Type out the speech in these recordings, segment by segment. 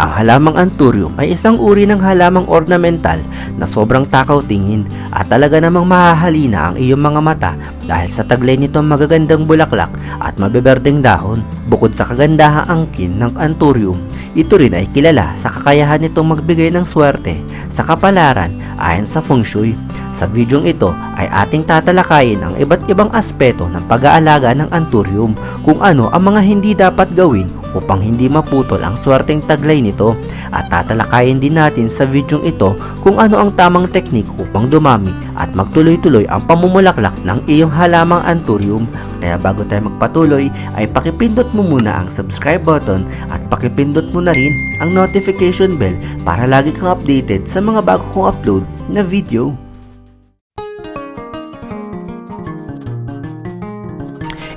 Ang halamang anthurium ay isang uri ng halamang ornamental na sobrang takaw tingin at talaga namang mahahalina ang iyong mga mata dahil sa taglay nitong magagandang bulaklak at mabeberdeng dahon. Bukod sa kagandahang angkin ng anthurium, ito rin ay kilala sa kakayahan nitong magbigay ng swerte sa kapalaran ayon sa feng shui. Sa bidyong ito ay ating tatalakayin ang iba't ibang aspeto ng pag-aalaga ng anthurium kung ano ang mga hindi dapat gawin upang hindi maputol ang swerteng taglay nito at tatalakayin din natin sa bidyong ito kung ano ang tamang teknik upang dumami at magtuloy-tuloy ang pamumulaklak ng iyong halamang anthurium. Kaya bago tayo magpatuloy ay pakipindot mo muna ang subscribe button at pakipindot mo na rin ang notification bell para lagi kang updated sa mga bago kong upload na video.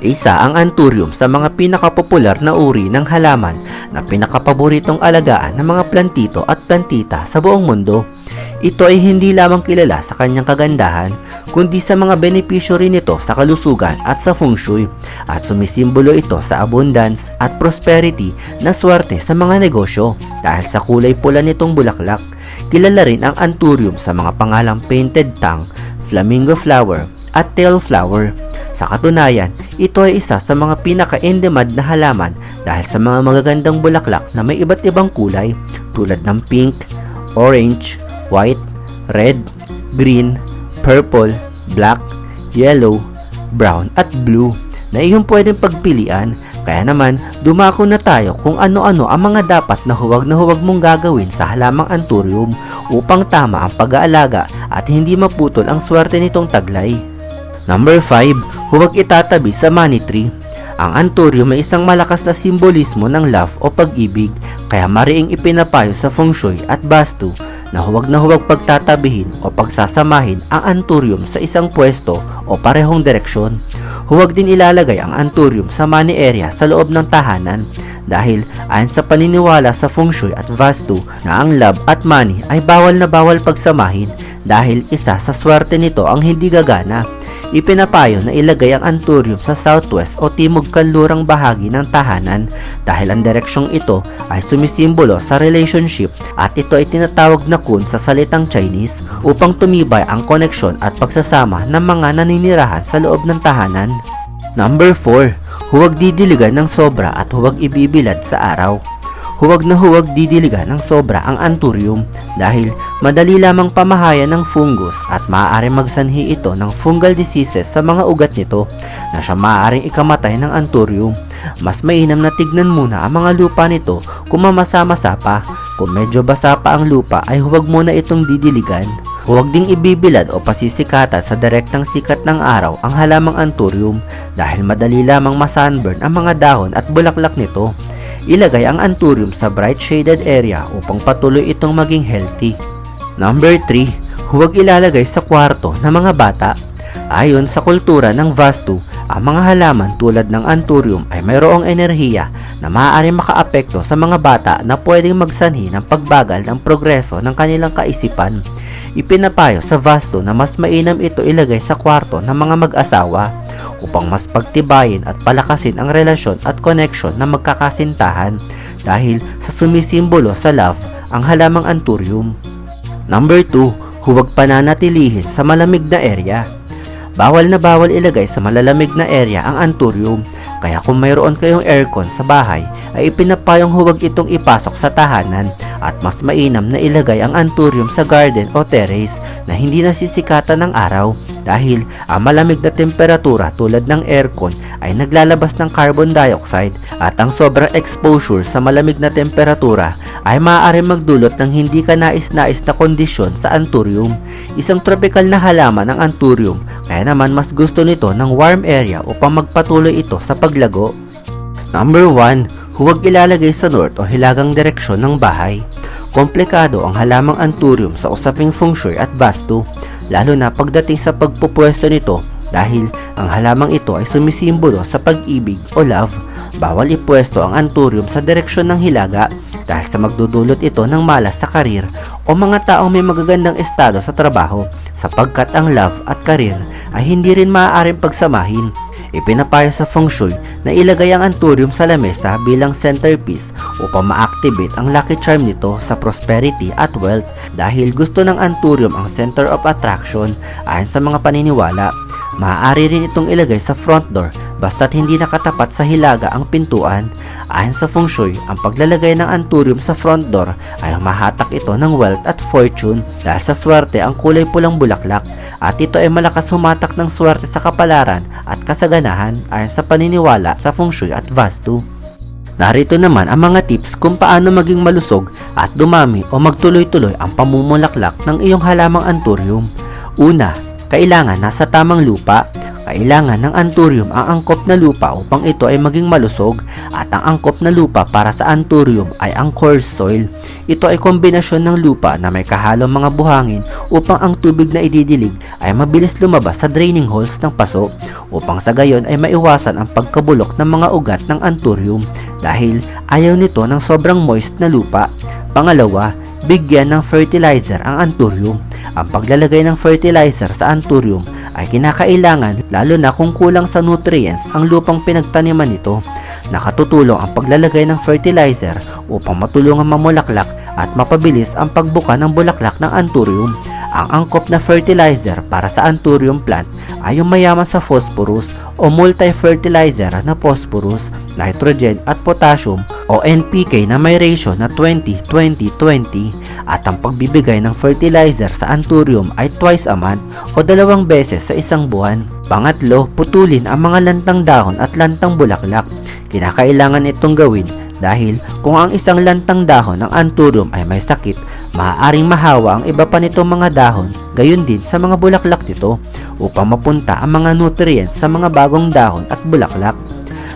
Isa ang anthurium sa mga pinakapopular na uri ng halaman na pinakapaboritong alagaan ng mga plantito at plantita sa buong mundo. Ito ay hindi lamang kilala sa kanyang kagandahan, kundi sa mga benepisyo rin nito sa kalusugan at sa feng shui, at sumisimbolo ito sa abundance at prosperity na swerte sa mga negosyo dahil sa kulay pula nitong bulaklak. Kilala rin ang anthurium sa mga pangalang painted tongue, flamingo flower, at tail flower. Sa katunayan, ito ay isa sa mga pinaka-in-demand na halaman dahil sa mga magagandang bulaklak na may iba't ibang kulay tulad ng pink, orange, white, red, green, purple, black, yellow, brown at blue na iyong pwedeng pagpilian kaya naman, dumako na tayo kung ano-ano ang mga dapat na huwag na huwag mong gagawin sa halamang anthurium upang tama ang pag-aalaga at hindi maputol ang swerte nitong taglay. Number 5, huwag itatabi sa money tree. Ang anthurium ay isang malakas na simbolismo ng love o pag-ibig, kaya mariing ipinapayo sa feng shui at bastu na huwag na huwag pagtatabihin o pagsasamahin ang anthurium sa isang pwesto o parehong direksyon. Huwag din ilalagay ang anthurium sa money area sa loob ng tahanan dahil ayon sa paniniwala sa feng shui at vastu na ang love at money ay bawal na bawal pagsamahin dahil isa sa swerte nito ang hindi gagana. Ipinapayo na ilagay ang anthurium sa southwest o timog kanlurang bahagi ng tahanan dahil ang direksyong ito ay sumisimbolo sa relationship at ito ay tinatawag na kun sa salitang Chinese upang tumibay ang koneksyon at pagsasama ng mga naninirahan sa loob ng tahanan. Number 4. Huwag didiligan ng sobra at huwag ibibilad sa araw. Huwag na huwag didiligan ng sobra ang anthurium dahil madali lamang pamahayan ng fungus at maaari magsanhi ito ng fungal diseases sa mga ugat nito na siya maaaring ikamatay ng anthurium. Mas mainam na tignan muna ang mga lupa nito kung mamasa-masa pa. Kung medyo basa pa ang lupa ay huwag muna itong didiligan. Huwag ding ibibilad o pasisikatan sa direktang sikat ng araw ang halamang anthurium dahil madali lamang masunburn ang mga dahon at bulaklak nito. Ilagay ang anthurium sa bright shaded area upang patuloy itong maging healthy. Number 3. Huwag ilalagay sa kwarto ng mga bata. Ayon sa kultura ng Vastu, ang mga halaman tulad ng anthurium ay mayroong enerhiya na maaaring makaapekto sa mga bata na pwedeng magsanhi ng pagbagal ng progreso ng kanilang kaisipan. Ipinapayo sa Vastu na mas mainam ito ilagay sa kwarto ng mga mag-asawa upang mas pagtibayin at palakasin ang relasyon at connection na magkakasintahan dahil sa sumisimbolo sa love ang halamang anthurium. Number 2, huwag pananatilihin sa malamig na area. Bawal na bawal ilagay sa malalamig na area ang anthurium, kaya kung mayroon kayong aircon sa bahay, ay ipinapayong huwag itong ipasok sa tahanan at mas mainam na ilagay ang anthurium sa garden o terrace na hindi nasisikatan ng araw dahil ang malamig na temperatura tulad ng aircon ay naglalabas ng carbon dioxide at ang sobrang exposure sa malamig na temperatura ay maaari magdulot ng hindi ka nais-nais na kondisyon sa anthurium. Isang tropical na halaman ang anthurium kaya naman mas gusto nito ng warm area upang magpatuloy ito sa paglago. Number 1, huwag ilalagay sa north o hilagang direksyon ng bahay. Komplikado ang halamang anthurium sa usaping feng shui at vastu, lalo na pagdating sa pagpupwesto nito dahil ang halamang ito ay sumisimbolo sa pag-ibig o love. Bawal ipwesto ang anthurium sa direksyon ng hilaga dahil sa magdudulot ito ng malas sa karir o mga taong may magagandang estado sa trabaho sapagkat ang love at karir ay hindi rin maaaring pagsamahin. Ipinapayo sa feng shui na ilagay ang anthurium sa lamesa bilang centerpiece upang ma-activate ang lucky charm nito sa prosperity at wealth dahil gusto ng anthurium ang center of attraction ayon sa mga paniniwala. Maaari rin itong ilagay sa front door basta't hindi nakatapat sa hilaga ang pintuan. Ayon sa feng shui, ang paglalagay ng anthurium sa front door ay mahatak ito ng wealth at fortune dahil sa swerte ang kulay pulang bulaklak at ito ay malakas humatak ng swerte sa kapalaran at kasaganahan ayon sa paniniwala sa feng shui at vastu. Narito naman ang mga tips kung paano maging malusog at dumami o magtuloy-tuloy ang pamumulaklak ng iyong halamang anthurium. Una, kailangan nasa tamang lupa. Kailangan ng anthurium ang angkop na lupa upang ito ay maging malusog at ang angkop na lupa para sa anthurium ay ang coarse soil. Ito ay kombinasyon ng lupa na may kahalong mga buhangin upang ang tubig na ididilig ay mabilis lumabas sa draining holes ng paso upang sa gayon ay maiwasan ang pagkabulok ng mga ugat ng anthurium dahil ayaw nito ng sobrang moist na lupa. Pangalawa, bigyan ng fertilizer ang anthurium. Ang paglalagay ng fertilizer sa anthurium ay kinakailangan lalo na kung kulang sa nutrients ang lupang pinagtaniman nito. Nakatutulong ang paglalagay ng fertilizer upang matulungan mamulaklak at mapabilis ang pagbuka ng bulaklak ng anthurium. Ang angkop na fertilizer para sa anthurium plant ay yung mayaman sa phosphorus o multi-fertilizer na phosphorus, nitrogen at potassium o NPK na may ratio na 20-20-20 at ang pagbibigay ng fertilizer sa anthurium ay twice a month o dalawang beses sa isang buwan. Pangatlo, putulin ang mga lantang dahon at lantang bulaklak. Kinakailangan itong gawin dahil kung ang isang lantang dahon ng anthurium ay may sakit, maaaring mahawa ang iba pa nitong mga dahon, gayon din sa mga bulaklak nito upang mapunta ang mga nutrients sa mga bagong dahon at bulaklak.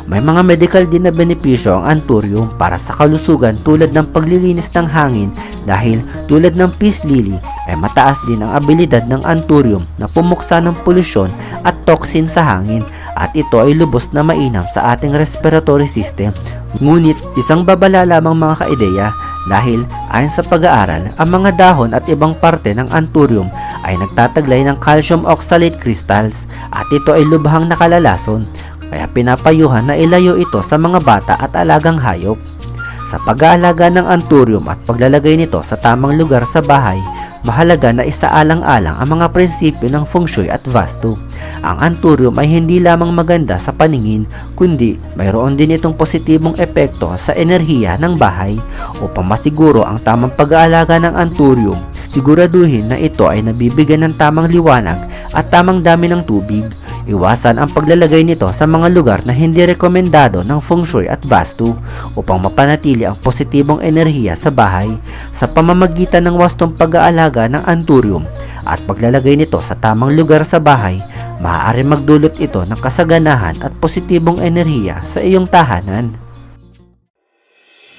May mga medical din na benepisyo ang anthurium para sa kalusugan tulad ng paglilinis ng hangin dahil tulad ng peace lily ay mataas din ang abilidad ng anthurium na pumuksa ng polusyon at toxin sa hangin at ito ay lubos na mainam sa ating respiratory system. Ngunit isang babala lamang mga kaideya dahil ayon sa pag-aaral, ang mga dahon at ibang parte ng anthurium ay nagtataglay ng calcium oxalate crystals at ito ay lubhang nakalalason kaya pinapayuhan na ilayo ito sa mga bata at alagang hayop. Sa pag-aalaga ng anthurium at paglalagay nito sa tamang lugar sa bahay, mahalaga na isaalang-alang ang mga prinsipyo ng feng shui at vastu. Ang anthurium ay hindi lamang maganda sa paningin, kundi mayroon din itong positibong epekto sa enerhiya ng bahay. Upang masiguro ang tamang pag-aalaga ng anthurium, siguraduhin na ito ay nabibigyan ng tamang liwanag at tamang dami ng tubig. Iwasan ang paglalagay nito sa mga lugar na hindi rekomendado ng feng shui at vastu upang mapanatili ang positibong enerhiya sa bahay sa pamamagitan ng wastong pag-aalaga ng anthurium at paglalagay nito sa tamang lugar sa bahay, maaari magdulot ito ng kasaganahan at positibong enerhiya sa iyong tahanan.